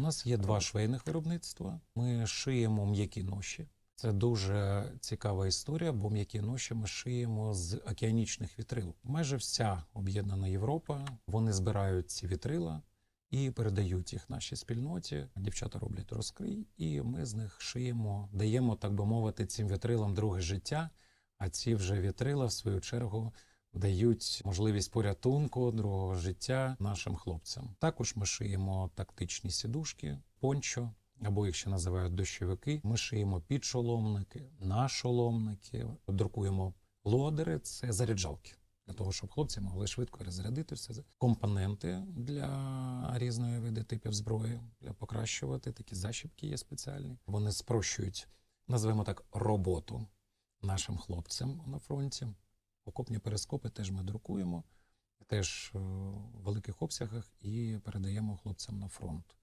У нас є два швейних виробництва. Ми шиємо м'які ноші. Це дуже цікава історія, бо м'які ноші ми шиємо з океанічних вітрил. Майже вся об'єднана Європа. Вони збирають ці вітрила і передають їх нашій спільноті. Дівчата роблять розкрий, і ми з них шиємо, даємо, так би мовити, цим вітрилам друге життя. А ці вже вітрила, в свою чергу, дають можливість порятунку другого життя нашим хлопцям. Також ми шиємо тактичні сідушки, пончо. Або їх ще називають дощовики. Ми шиємо підшоломники, нашоломники, друкуємо лодери, це заряджалки для того, щоб хлопці могли швидко розрядити все це. компоненти для різної види типів зброї, для покращувати такі защіпки є спеціальні. Вони спрощують, назвемо так, роботу нашим хлопцям на фронті. Окопні перископи теж ми друкуємо, теж е, в великих обсягах і передаємо хлопцям на фронт.